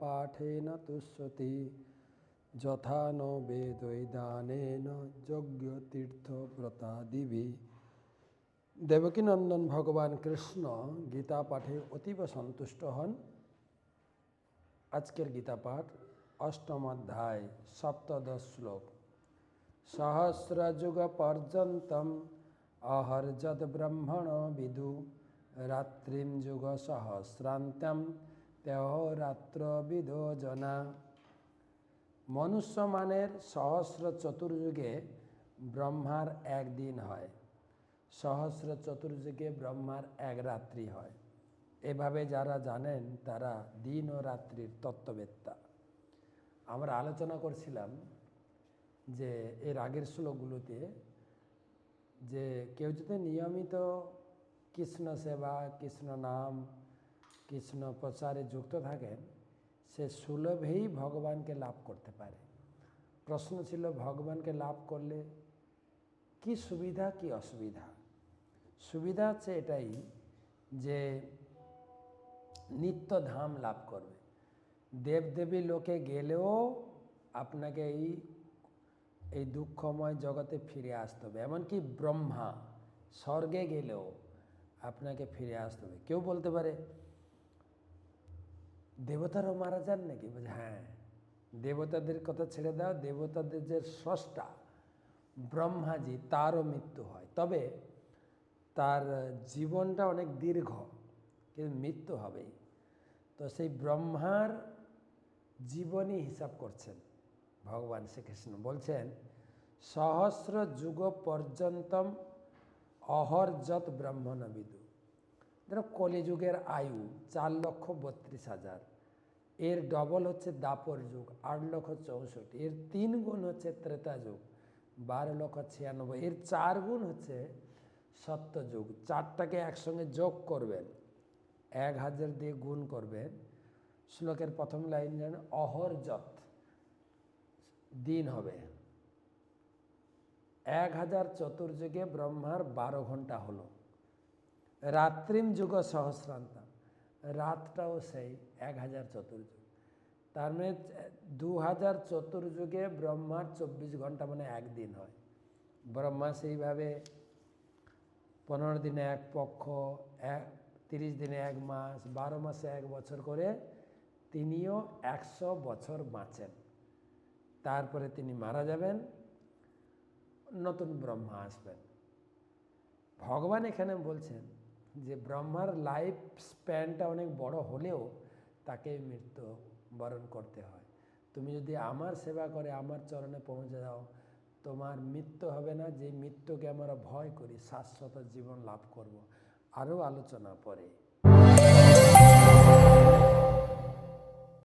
পাঠেন তুষ্যতি যথা ন বেদৈদানেন যজ্ঞ তীর্থ ব্রতাদিবি দেবকীনন্দন ভগবান কৃষ্ণ গীতা পাঠে অতীব সন্তুষ্ট হন আজকের গীতা পাঠ অষ্টম অধ্যায় সপ্তদশ শ্লোক সহস্রযুগ পর্যন্তম অহর্যদ ব্রহ্মণ বিদু রাত্রিম যুগ সহস্রান্তম তেহরাত্র বিদো জনা। মনুষ্যমানের সহস্র চতুর্যুগে ব্রহ্মার একদিন হয়। সহস্র চতুর্যুগে ব্রহ্মার এক রাত্রি হয়। এভাবে যারা জানেন তারা দিন ও রাত্রির তত্ত্ববেত্তা। আমরা আলোচনা করছিলাম যে এর আগের শ্লোকগুলোতে যে কেউ যদি নিয়মিত কৃষ্ণ সেবা, কৃষ্ণ নাম, কৃষ্ণ প্রচারে যুক্ত থাকেন, সে সুলভেই ভগবানকে লাভ করতে পারে। প্রশ্ন ছিল, ভগবানকে লাভ করলে কি সুবিধা, কি অসুবিধা? সুবিধা হচ্ছে এটাই যে নিত্য ধাম লাভ করবে। দেবদেবী লোকে গেলেও আপনাকে এই এই দুঃখময় জগতে ফিরে আসতে হবে। এমনকি ব্রহ্মা স্বর্গে গেলেও আপনাকে ফিরে আসতে হবে। কেউ বলতে পারে, দেবতারাও মারা যান নাকি? বলছে হ্যাঁ দেবতাদের কথা ছেড়ে দাও, দেবতাদের যে স্রষ্টা, ব্রহ্মাজি, তারও মৃত্যু হয়। তবে তার জীবনটা অনেক দীর্ঘ, কিন্তু মৃত্যু হবেই। তো সেই ব্রহ্মার জীবনী হিসাব করছেন ভগবান শ্রীকৃষ্ণ। বলছেন, সহস্র যুগ পর্যন্তম অহরযত ব্রহ্মণবিদু। ধরো কলিযুগের আয়ু চার লক্ষ বত্রিশ হাজার। এর ডবল হচ্ছে দাপর যুগ, আট লক্ষ চৌষট্টি। এর তিন গুণ হচ্ছে ত্রেতা যুগ, বারো লক্ষ ছিয়ানব্বই। এর চার গুণ হচ্ছে সত্যযুগ চারটাকে একসঙ্গে যোগ করবেন, এক হাজার দিয়ে গুণ করবেন। শ্লোকের প্রথম লাইন যেন অহরযত দিন হবে। এক হাজার চতুর্যুগে ব্রহ্মার বারো ঘণ্টা হলো। রাত্রিম যুগ সহস্রান্তাম রাতটাও সেই এক হাজার চতুর্যুগ। তার মানে দু হাজার চতুর্যুগে ব্রহ্মার চব্বিশ ঘণ্টা মানে একদিন হয়। ব্রহ্মা সেইভাবে পনেরো দিনে এক পক্ষ, এক, তিরিশ দিনে এক মাস, বারো মাসে এক বছর করে তিনিও একশো বছর বাঁচেন। তারপরে তিনি মারা যাবেন। নতুন ব্রহ্মা আসবেন। ভগবান এখানে বলছেন যে ব্রহ্মার লাইফ স্প্যানটা অনেক বড় হলেও তাকে মৃত্যু বরণ করতে হয়। তুমি যদি আমার সেবা করে, আমার চরণে পৌঁছে যাও তোমার মৃত্যু হবে না, যে মৃত্যুকে আমরা ভয় করি, শাশ্বত জীবন লাভ করব। আরও আলোচনা পরে।